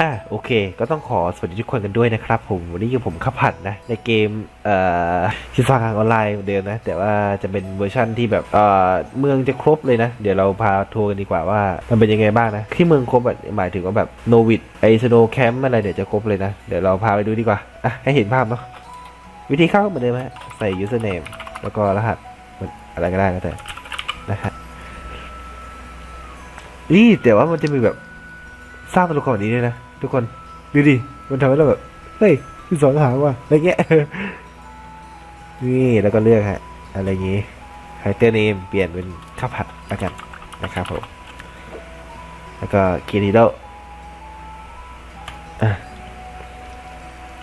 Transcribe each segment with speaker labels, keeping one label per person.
Speaker 1: อะโอเค ก็ต้องขอสวัสดีทุกคนกันด้วยนะครับผม วันนี้คือผมขับผัดนะ ในเกมเอ่อชิฟาออนไลน์เหมือนเดิมนะ แต่ว่าจะเป็นเวอร์ชั่นที่แบบเอ่อเมืองจะครบเลยนะ เดี๋ยวเราพาทัวร์กันดีกว่าว่า มันเป็นยังไงบ้างนะ ที่เมืองครบอะหมายถึงว่าแบบโนวิดไอสโนแคมป์อะไรเดี๋ยวจะครบเลยนะ เดี๋ยวเราพาไปดูดีกว่าอะให้เห็นภาพเนาะวิธีเข้าเหมือนเดิมฮะใส่ username แล้วก็รหัสอะไรก็ได้แล้วแต่นะฮะนี่แต่ว่ามันจะมีแบบสร้างตัวละครนี้ด้วยนะ ทุกคนดูดิมันทำให้เราแบบเฮ้ยมีสองหาว่ะอะไรเงี้ยนี่แล้วก็เลือกฮะอะไรอย่างงี้ไฮเตอร์เนมเปลี่ยนเป็นข้าวผัดแล้วกันนะครับผมแล้วก็กีรีโด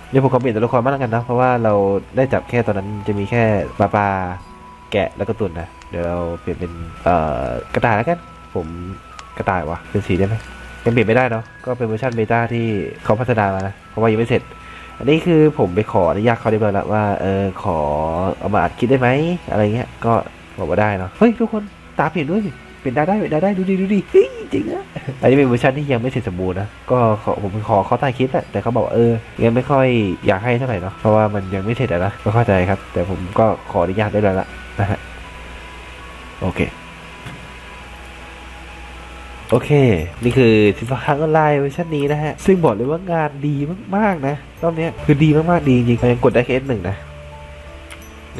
Speaker 1: เดี๋ยวผมขอเปลี่ยนตัวละครมากแล้วกันนะ เพราะว่าเราได้จับแค่ตอนนั้นจะมีแค่ปลาปลาแกะแล้วก็ตุ่นนะ เดี๋ยวเราเปลี่ยนเป็นเอ่อกระต่ายแล้วกัน ผมกระต่ายวะเป็นสีได้ไหม ยังเปลี่ยนไม่ได้เนาะก็เป็นเวอร์ชันเบต้าที่เขาพัฒนามานะเพราะว่ายังไม่เสร็จ อันนี้คือผมไปขออนุญาตเขาเรียบร้อยแล้วว่าเออขอเอามาอัดคลิปได้ไหมอะไรเงี้ยก็บอกว่าได้เนาะเฮ้ยทุกคนตามเห็นด้วยเป็นได้ได้เป็นได้ได้ดูดิดูดิเฮ้ยจริงนะอันนี้เป็นเวอร์ชันที่ยังไม่เสร็จสมบูรณ์นะก็ขอผมขอเขาใต้คลิปแหละแต่เขาบอกเออยังไม่ค่อยอยากให้เท่าไหร่เนาะเพราะว่ามันยังไม่เสร็จอะนะก็เข้าใจครับ แต่ผมก็ขออนุญาตได้แล้วละนะฮะโอเค โอเค นี่คือทิฟคังออนไลน์เวอร์ชันนี้นะฮะ ซึ่งบอกเลยว่างานดีมากๆนะรอบเนี้ยคือดีมากๆดีจริงๆยังกดได้แค่หนึ่งนะ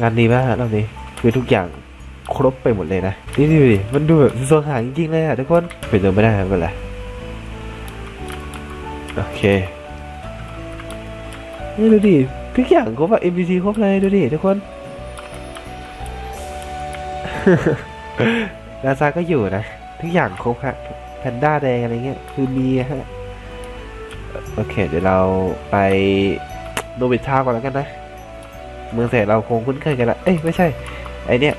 Speaker 1: งานดีมากรอบนี้คือทุกอย่างครบไปหมดเลยนะ นี่ดูดิมันดูแบบสว่างจริงๆเลยอะทุกคนเป็นตัวไม่ได้ไม่เป็นไรโอเค นี่ดูดิทุกอย่างครบอะ NPC ครบเลยดูดิทุกคนนาซาก็อยู่นะ ทุกอย่างครบฮะแพนด้าแดงอะไรเงี้ยคือมีฮะโอเค เดี๋ยวเราไปโนบิทาก่อนแล้วกันนะ เมืองแสนเราคงคุ้นเคยกันละเอ้ยไม่ใช่ ไอเนี้ย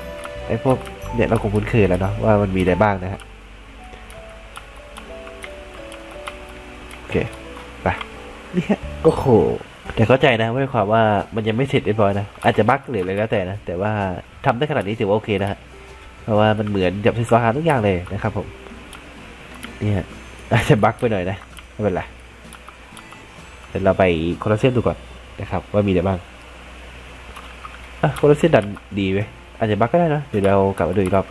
Speaker 1: ไอพวกเนี่ยเราคงคุ้นเคยแล้วเนาะว่ามันมีอะไรบ้างนะฮะโอเคไปเนี่ยโอ้โหแต่เข้าใจนะว่ความว่ามันยังไม่เสร็จเรียบร้อยนะอาจจะบั๊กหรืออะไรก็แต่นะแต่ว่าทำได้ขนาดนี้ถือว่าโอเคนะฮะ เพราะว่ามันเหมือนกับซิสวาฮาทุกอย่างเลยนะครับผมนี่ยอาจจะบั๊กไปหน่อยนะไม่เป็นไรเดี๋ยวเราไปโคลอเซียมดูก่อนนะครับ ว่ามีอะไรบ้างอะโคลอเซียมดันดีเว้ยอาจจะบั๊กก็ได้นะเดี๋ยวเรากลับมาดูอีกรอบ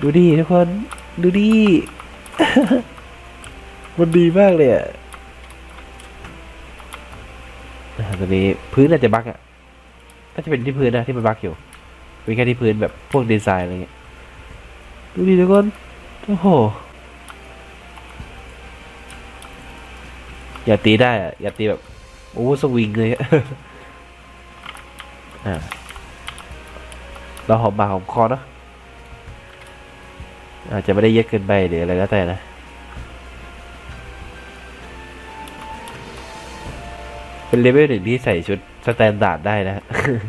Speaker 1: ดูดิทุกคนดูดิมันดีมากเลยอะอะตอนนี้พื้นอาจจะบั๊กอะน่าจะเป็นที่พื้นนะที่มันบั๊กอยู่ เป็นแค่ที่พื้นแบบพวกดีไซน์อะไรเงี้ยดูดิทุกคนโอ้โห อย่าตีได้อะอย่าตีแบบ โอ้สวิงเลยอะอ่าเราหอมปากหอมคอเนาะอาจจะไม่ได้เยอะเกินไปหรืออะไรก็แต่นะเป็นเลเวลหนึ่งที่ใส่ชุดสแตนดาร์ดได้นะ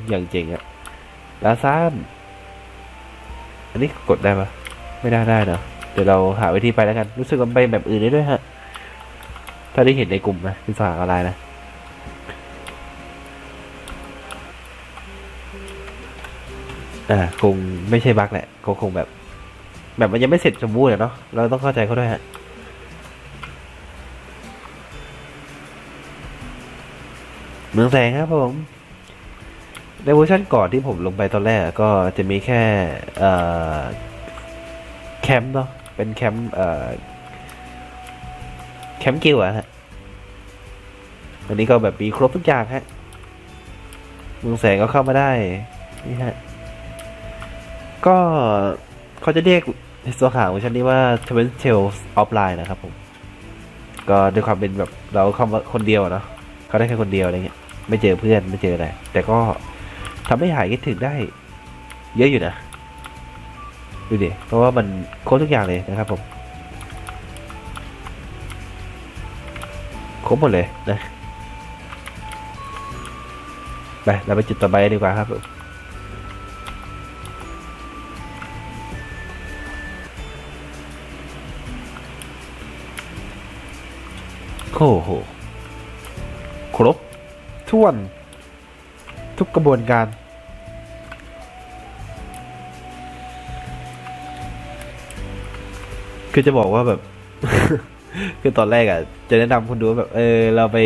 Speaker 1: อย่างเจ๋งอะ ลาซานอันนี้กดได้ปะไม่ได้ได้เนาะเดี๋ยวเราหาวิธีไปแล้วกัน รู้สึกว่าไปแบบอื่นได้ด้วยฮะ ถ้าได้เห็นในกลุ่มนะที่สาออนไลน์นะ อ่าคงไม่ใช่บั๊กแหละคงคงแบบ แบบมันยังไม่เสร็จสมบูรณ์เนาะ เราต้องเข้าใจเขาด้วยฮะเมืองแสงครับผม ในเวอร์ชันก่อนที่ผมลงไปตอนแรกก็จะมีแค่แคมป์เนาะเป็นแคมป์แคมป์กิลอะฮะวันนี้ก็แบบมีครบทุกอย่างฮะเมืองแสงก็เข้ามาได้นี่ฮะก็เขาจะเรียกในตัวข่าวเวอร์ชันนี้ว่า Twin Tales Offline นะครับผม ก็ด้วยความเป็นแบบเราเข้ามาคนเดียวเนาะเขาได้แค่คนเดียวอะไรเงี้ย ไม่เจอเพื่อนไม่เจออะไร แต่ก็ ทำให้หายคิดถึงได้ เยอะอยู่นะ ดูดิ เพราะว่ามันโครบทุกอย่างเลยนะครับผม ครบหมดเลยนะ ไป เราไปจุดต่อไปดีกว่าครับผมโอ้โห ครบถ้วน ทุกกระบวนการ คือจะบอกว่าแบบ คือตอนแรกอะ จะแนะนำคุณดูแบบ เออ เราไป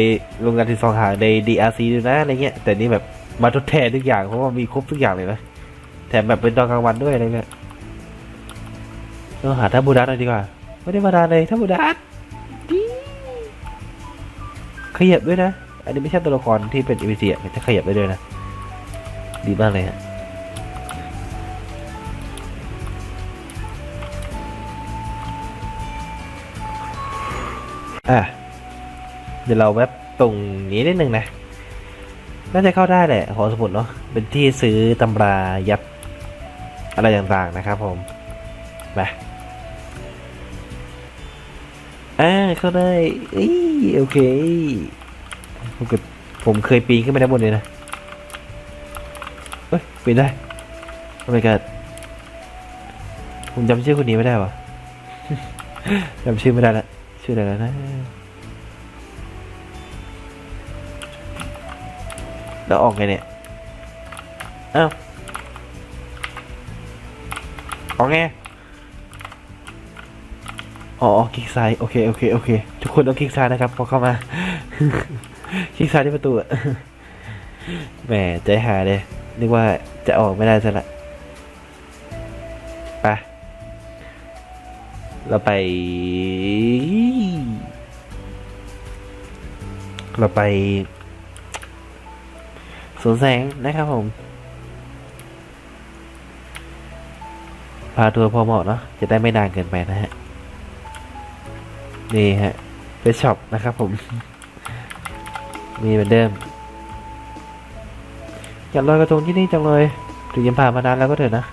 Speaker 1: ลงงานที่สองหางใน DRC ดูนะอะไรเงี้ย แต่นี่แบบมาทดแทนทุกอย่างเพราะว่ามีครบทุกอย่างเลยนะแถมแบบเป็นตอนกลางวันด้วยอะไรเงี้ยเราหาท่าบูดัสหน่อยดีกว่า ไม่ได้มาดานเลยท่าบูดัสดีขยับด้วยนะ อันนี้ไม่ใช่ตัวละครที่เป็น NPC อะมันจะขยับได้ด้วยนะ ดีมากเลยฮะอะเดี๋ยวเราแวบตรงนี้นิดนึงนะ น่าจะเข้าได้แหละหอสมุดเนาะ เป็นที่ซื้อตำรายัดอะไรต่างๆนะครับผมไปอ่าเข้าได้อ้ยโอเคผมก็ผมเคยปีนขึ้นไปด้านบนเลยนะ เฮ้ยปีนได้ทำไมกันผมจำชื่อคนนี้ไม่ได้วะจำชื่อไม่ได้ละชื่ออะไรแล้วนะแล้วออกไงเนี่ยอ้าวออกไงอ๋อคลิกซ้ายโอเคโอเคโอเค ทุกคนต้องคลิกซ้ายนะครับพอเข้ามา คลิกซ้ายที่ประตูอะแหมใจหายเลย นึกว่าจะออกไม่ได้ซะละไปเราไป เราไปสวนแสงนะครับผม พาทัวร์พอเหมาะเนาะจะได้ไม่นานเกินไปนะฮะ นี่ฮะเป็นช็อปนะครับผม มีเหมือนเดิม อยากลอยกระทงที่นี่จังเลยถึงยังผ่านมานานแล้วก็เถอะนะ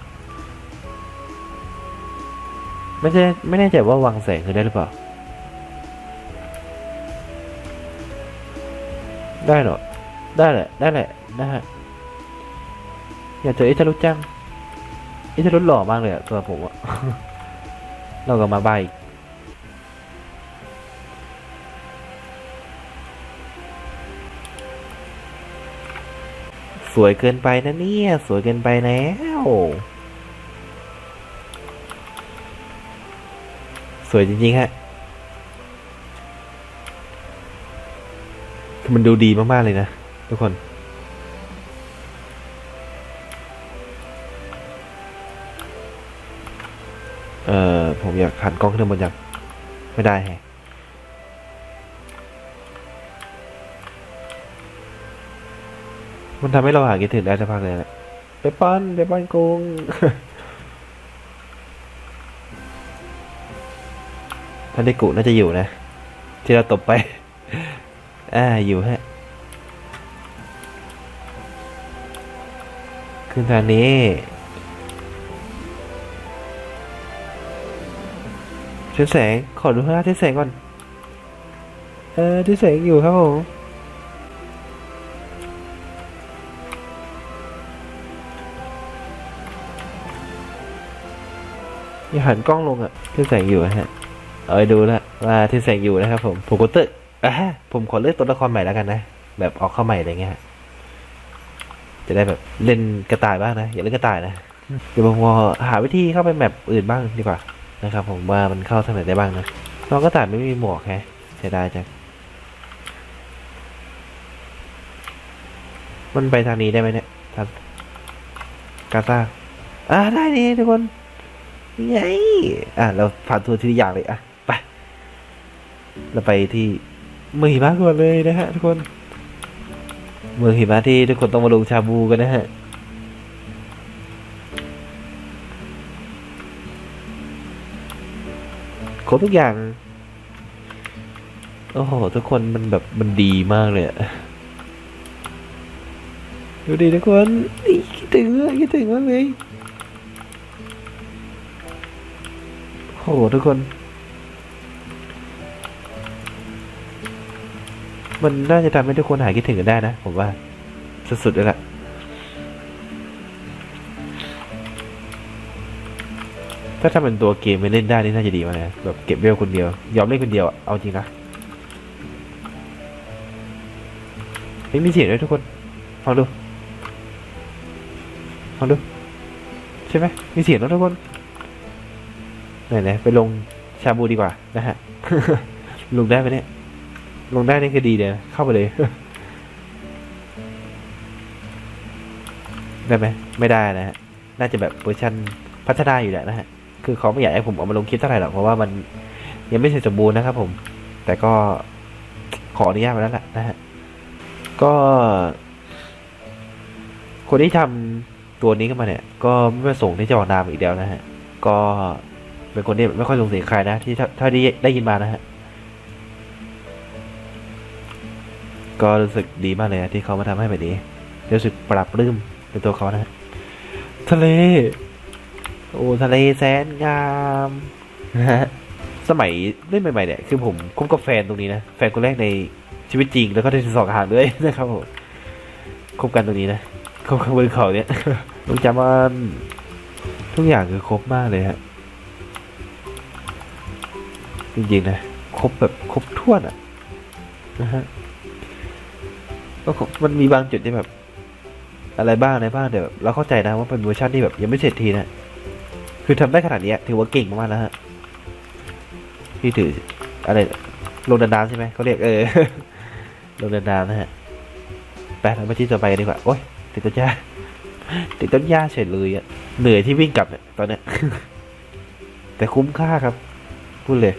Speaker 1: ไม่ใช่ไม่แน่ใจว่าวังแสงคือได้หรือเปล่า ได้หรอ ได้แหละ ได้แหละนะฮะอยากเจออิทารุจังอิทารุหล่อมากเลยอะตัวผมอะเราก็มาใบอีก สวยเกินไปนะเนี่ย สวยเกินไปแล้ว สวยจริงๆฮะคือมันดูดีมาก ๆ เลยนะ ทุกคน เอ่อ ผมอยากหันกล้องขึ้นบนอยากไม่ได้แฮะ มันทำให้เราหาคิดถึงได้สักพักเลยแหละไปป้อนไปป้อนกุ้งท่านได้กุน่าจะอยู่นะ ที่เราตบไป อ่า อยู่ฮะ ขึ้นทางนี้เทนแสง ขอดูข้างหน้าเทนแสงก่อน เออเทนแสงอยู่ครับผม อย่หันกล้องลงอะเทนแสงอยู่ะฮะ เอาไปดูล้วว่าเทนแสงอยู่นะครับผมผมก็เตะอะผมขอเลือกตัวละครใหม่แล้วกันนะ แบบออกเข้าใหม่อะไรเงี้ยจะได้แบบเล่นกระต่ายบ้างนะ อย่าเล่นกระต่ายนะ เดี๋ยวผมขอหาวิธีเข้าไปแมปอื่นบ้างดีกว่านะครับ ผมว่ามันเข้าทางไหนได้บ้างนะน้องกระต่ายไม่มีหมวกแฮะเสียดายจังมันไปทางนี้ได้ไหมเนี่ยทางกาซาอ่าได้นี่ทุกคน ไงอะเราผ่านทัวร์ทีละอย่างเลยอะไปเราไปที่เมืองหิมะก่อนเลยนะฮะทุกคน เมืองหิมะที่ทุกคนต้องมาลงชาบูกันนะฮะครบทุกอย่าง โอ้โห ทุกคนมันแบบมันดีมากเลยอะดูดิทุกคนคิดถึงอะคิดถึงมากเลย โอ้โหทุกคน มันน่าจะทำให้ทุกคนหายคิดถึงกันได้นะ ผมว่า สุดๆเลยล่ะถ้าทำเป็นตัวเกมไม่เล่นได้นี่น่าจะดีมากเลยแบบเก็บเวลคนเดียว ยอมเล่นคนเดียวเอาจริงนะไม่มีเสียงด้วยทุกคนฟังดูฟังดู ใช่ไหมมีเสียงแล้วทุกคน ไหนๆไปลงชาบูดีกว่านะฮะ ลงได้ไหมเนี่ย ลงได้นี่คือดีเลยเข้าไปเลย ได้ไหมไม่ได้นะฮะ น่าจะแบบเวอร์ชันพัฒนาอยู่แหละนะฮะ คือเขาไม่อยากให้ผมเอามาลงคลิปเท่าไหร่หรอก เพราะว่ามันยังไม่เสร็จสมบูรณ์นะครับผม แต่ก็ขออนุญาตมาแล้วแหละนะฮะ ก็ คนที่ทำตัวนี้ขึ้นมาเนี่ย ก็ไม่ประสงค์ที่จะออกนามอีกแล้วนะฮะ ก็ เป็นคนที่ไม่ค่อยลงสีใครนะที่เท่าที่ได้ยินมานะฮะก็รู้สึกดีมากเลยนะที่เขามาทำให้แบบนี้รู้สึกปรับปลื้มในตัวเขานะฮะทะเล โอ้ทะเลแสนงามนะฮะสมัยเล่นใหม่ๆเนี่ยคือผมคบกับแฟนตรงนี้นะแฟนคนแรกในชีวิตจริงแล้วก็ในสองหางด้วยนะครับผมคบกันตรงนี้นะคบกันบนเขาเนี่ยต้องจำว่าทุกอย่างคือครบมากเลยฮะ จริงๆนะครบแบบครบถ้วนอะนะฮะก็มันมีบางจุดที่แบบ อะไรบ้างอะไรบ้างแต่แบบเราเข้าใจนะว่าเป็นเวอร์ชันที่แบบยังไม่เสร็จทีนะคือทำได้ขนาดนี้ถือว่าเก่งมากๆแล้วฮะที่ถืออะไรลงดานใช่ไหมเขาเรียกเออลงดานๆนะฮะไปเรามาที่ต่อไปดีกว่าโอ๊ยติดต้นหญ้าติดต้นหญ้าเฉยเลยอะเหนื่อยที่วิ่งกลับเนี่ยตอนเนี้ยแต่คุ้มค่าครับพูดเลย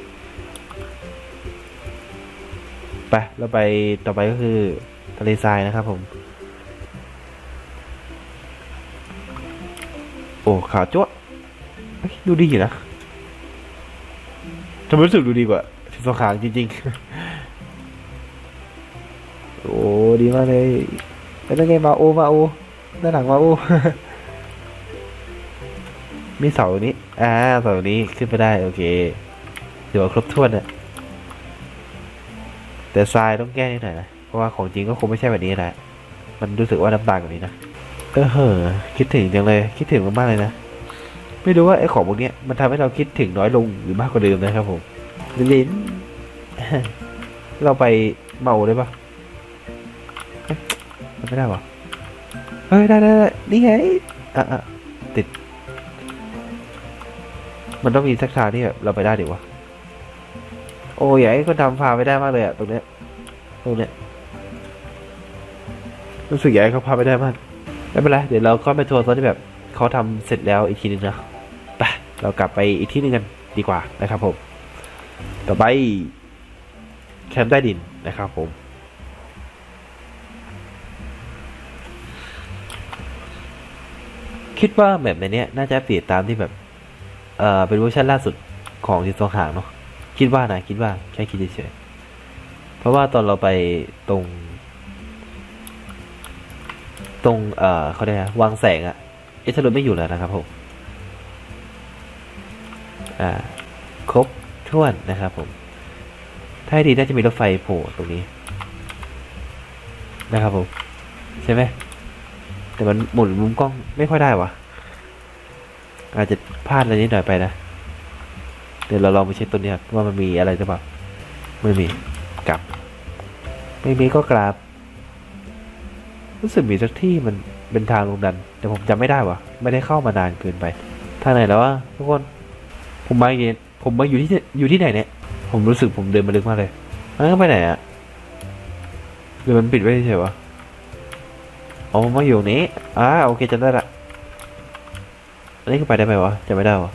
Speaker 1: ไปเราไปต่อไปก็คือทะเลทรายนะครับผม โอ้ขาวจ้วดูดีอยู่นะทำไมรู้สึกดูดีกว่าที่สขางจริงๆ โอ้ดีมากเลยเป็นยังไงมาโอมาโอด้านหลังมาโอมีเสานี้ อ่า เสานี้ขึ้นไปได้ โอเคถือว่าครบถ้วนอะ แต่ทรายต้องแก้นิดหน่อยนะเพราะว่าของจริงก็คงไม่ใช่แบบนี้นะมันรู้สึกว่าน้ำตาลกว่านี้นะเออเหอะคิดถึงจังเลยคิดถึงมากๆเลยนะไม่รู้ว่าไอ้ของพวกนี้มันทำให้เราคิดถึงน้อยลงหรือมากกว่าเดิมนะครับผมลินเราไปเมาได้ปะมันไม่ได้ปะเฮ้ยได้ได้ได้นี่ไงอะอะติด มันต้องมีสักทางที่แบบเราไปได้ดิวะ โอ้ยอยากให้คนทำพาไปได้มากเลยอะตรงเนี้ยตรงเนี้ยรู้สึกอยากให้เขาพาไปได้มากไม่เป็นไรเดี๋ยวเราก็ไปทัวร์ตอนที่แบบเขาทำเสร็จแล้วอีกทีนึงนะไปเรากลับไปอีกที่หนึงกันดีกว่านะครับผม ต่อไปแคมป์ใต้ดินนะครับผมคิดว่าแบบในเนี้ยน่าจะเปลี่ยนตามที่แบบ เอ่อ เป็นเวอร์ชันล่าสุดของที่สองหางเนาะ คิดว่านะคิดว่าแค่คิดเฉยๆเพราะว่าตอนเราไปตรง ตรงเอ่อเขาเรียกวางแสงอะเอทารุไม่อยู่แล้วนะครับผมอ่าครบถ้วนนะครับผม ถ้าดีน่าจะมีรถไฟโผล่ตรงนี้ นะครับผม ใช่ไหมแต่มันหมุนมุมกล้องไม่ค่อยได้วะอาจจะพลาดอะไรนิดหน่อยไปนะ เดี๋ยวเราลองไปเช็คตัวนี้ว่ามันมีอะไรหรือเปล่าไม่มีกลับ ไม่มีก็กลับรู้สึกมีสักที่มันเป็นทางลงดัน แต่ผมจำไม่ได้วะไม่ได้เข้ามานานเกินไปทางไหนแล้ววะทุกคนผมมาอยู่ผมมาอยู่ที่อยู่ที่ไหนเนี่ย ผมรู้สึกผมเดินมาลึกมากเลยมันไปไหนอะหรือมันปิดไว้เฉยวะอ๋อมาอยู่นี้อ่าโอเคจำได้ละอันนี้ก็ไปได้ไหมวะจำไม่ได้วะ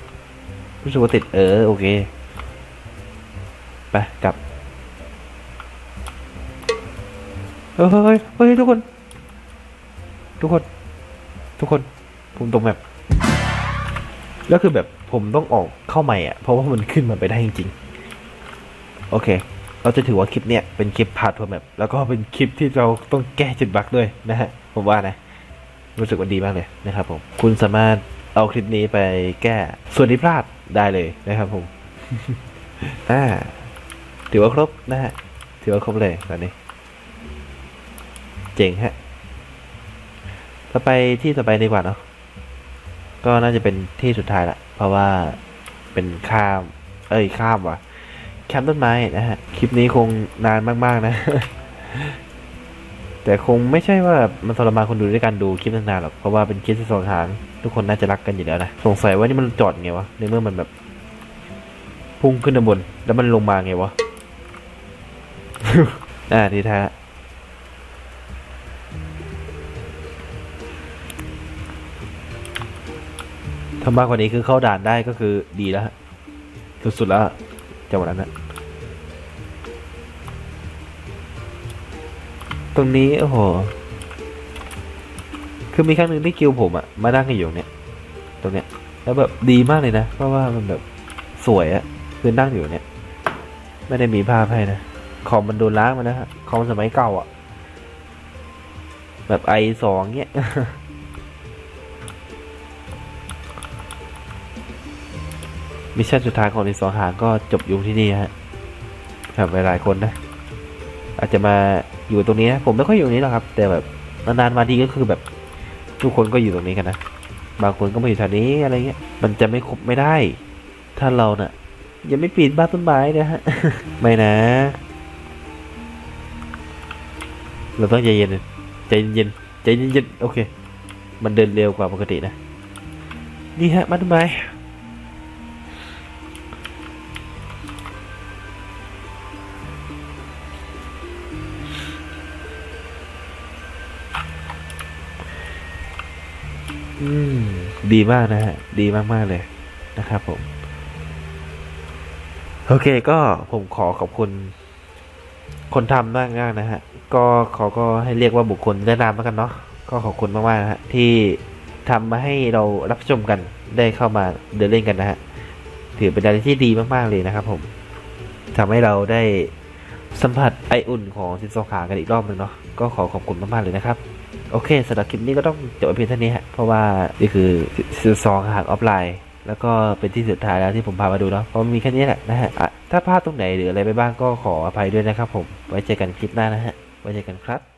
Speaker 1: รู้สึกว่าติดเออโอเค ไปกลับเฮ้ยเฮ้ยทุกคน ทุกคน ทุกคน ผมตรงแบบแล้วคือแบบผมต้องออกเข้าใหม่อะ เพราะว่ามันขึ้นมาไปได้จริงๆ โอเค เราจะถือว่าคลิปเนี้ยเป็นคลิปพาร์ททัวร์แมปแล้วก็เป็นคลิปที่เราต้องแก้จุดบั๊กด้วยนะฮะ ผมว่านะ รู้สึกว่าดีมากเลยนะครับผม คุณสามารถ เอาคลิปนี้ไปแก้ ส่วนที่พลาดได้เลยนะครับผมอ่าถือว่าครบนะฮะ ถือว่าครบเลยตอนนี้ เจ๋งฮะต่อไปที่ต่อไปดีกว่าเนาะ ก็น่าจะเป็นที่สุดท้ายละ เพราะว่าเป็นข้าม เอ้ยข้ามว่ะแคมป์ต้นไม้นะฮะ คลิปนี้คงนานมาก ๆ นะ แต่คงไม่ใช่ว่ามันทรมานคนดูด้วยการดูคลิปนานๆหรอกเพราะว่าเป็นคลิปที่สองทางทุกคนน่าจะรักกันอยู่แล้วนะสงสัยว่านี่มันจอดไงวะในเมื่อมันแบบ พุ่งขึ้นด้านบน แล้วมันลงมาไงวะอ่าดีแท้ถ้ามากกว่านี้คือเข้าด่านได้ก็คือดีแล้วสุดๆแล้วจังหวะนั้นนะ รงนี้โอ้โห คือมีครั้งหนึ่งที่กิวผมอะมานั่งกันอยู่เนี่ย ตรงเนี้ย แล้วแบบดีมากเลยนะ เพราะว่ามันแบบสวยอะคือนั่งอยู่เนี่ย ไม่ได้มีภาพให้นะ คอมมันโดนล้างมานะฮะ คอมสมัยเก่าอะแบบไอสองเนี้ยมิชชั่นสุดท้ายของรีสอร์หางก็จบอยู่ที่นี่ฮะครับหลายๆคนนะ อาจจะมาอยู่ตรงนี้นะผมไม่ค่อยอยู่ตรงนี้หรอกครับ แต่แบบนานๆมาทีก็คือแบบ ทุกคนก็อยู่ตรงนี้กันนะบางคนก็มาอยู่แถวนี้อะไรเงี้ยมันจะไม่ครบไม่ได้ ถ้าเราเนะ่ะยังไม่ปีนบ้านต้นไม้นะฮะไม่นะ เราต้องใจเย็นใจเย็นใจเย็นโอเค มันเดินเร็วกว่าปกตินะนี่ฮะบ้านต้นไม้ ดีมากนะฮะ ดีมาก ๆ เลยนะครับผม โอเคก็ผมขอขอบคุณคนทำมากมากๆนะฮะ ก็เขาก็ให้เรียกว่าบุคคลแนะนำแล้วกันเนาะ ก็ขอบคุณมากๆนะฮะ ที่ทำมาให้เรารับชมกันได้เข้ามาเดินเล่นกันนะฮะ ถือเป็นอะไรที่ดีมาก ๆ เลยนะครับผมทำให้เราได้สัมผัสไออุ่นของซินโซขากันอีกรอบหนึ่งเนาะ ก็ขอขอบคุณมาก ๆ เลยนะครับ โอเคสำหรับคลิปนี้ก็ต้องจบเพียงเท่านี้ฮะเพราะว่านี่คือซีซองหางออฟไลน์ แล้วก็เป็นที่สุดท้ายแล้วที่ผมพามาดูเนาะเพราะมีแค่นี้แหละนะฮะถ้าพลาดตรงไหนหรืออะไรไปบ้างก็ขออภัยด้วยนะครับผมไว้เจอกันคลิปหน้านะฮะไว้เจอกันครับ